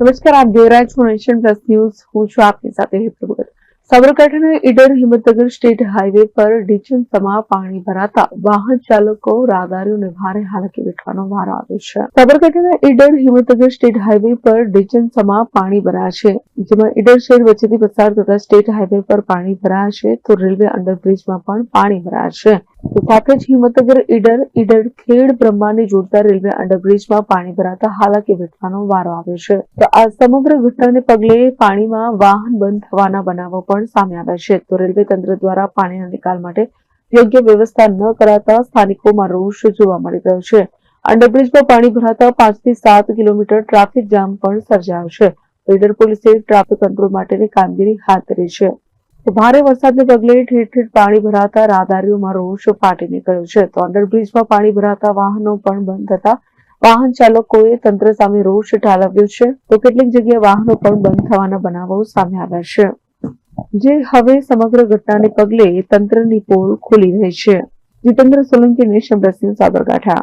નમસ્કાર, આપ જોઈ રહ્યા છો નેશન પ્લસ ન્યૂઝ. હું છું આપની સાથે હેતુ ભગત સાબરકાંઠાના ઈડર હિંમતનગર સ્ટેટ હાઈવે પર ડીચન સમા પાણી ભરાતા વાહન ચાલકો રાહદારીઓને ભારે હાલકી વેઠવાનો વારો આવ્યો છે. સાબરકાંઠાના ઈડર હિંમતનગર સ્ટેટ હાઈવે પર ડીચન સમા પાણી ભરાયા છે. જેમાં ઈડર શહેર વચ્ચેથી પસાર થતા સ્ટેટ હાઈવે પર પાણી ભરાયા છે તો રેલવે અંડરબ્રિજમાં પણ પાણી ભરાયા છે. તો હિંમતનગર ઈડર ઈડર ખેડ બ્રહ્માને જોડતા રેલવે અંડરબ્રિજમાં પાણી ભરાતા હાલાકી વેઠવાનો વારો આવ્યો છે. તો આ સમગ્ર ઘટનાને પગલે પાણીમાં વાહન બંધ થવાના બનાવો પણ સામે આવ્યા છે. તો રેલવે તંત્ર દ્વારા પાણીના નિકાલ માટે યોગ્ય વ્યવસ્થા ન કરાતા સ્થાનિકોમાં રોષ જોવા મળી રહ્યો છે. અંડરબ્રિજમાં પાણી ભરાતા પાંચથી સાત કિલોમીટર ટ્રાફિક જામ પણ સર્જાયો છે. ઈડર પોલીસે ટ્રાફિક કંટ્રોલ માટેની કામગીરી હાથ ધરી છે. ભારે વરસાદને પગલે ઠેર ઠેર પાણી ભરાતા રાહદારીઓમાં રોષ ફાટી નીકળ્યો છે. તો અંડરબ્રિજમાં પાણી ભરાતા વાહનો પણ બંધ થતા વાહન ચાલકોએ તંત્ર સામે રોષ ઠાલવ્યો છે. તો કેટલીક જગ્યાએ વાહનો પણ બંધ થવાના બનાવો સામે આવ્યા છે. જે હવે સમગ્ર ઘટનાને પગલે તંત્રની પોલ ખુલી રહી છે. Jitendra Solanki nation plus Sabarkantha.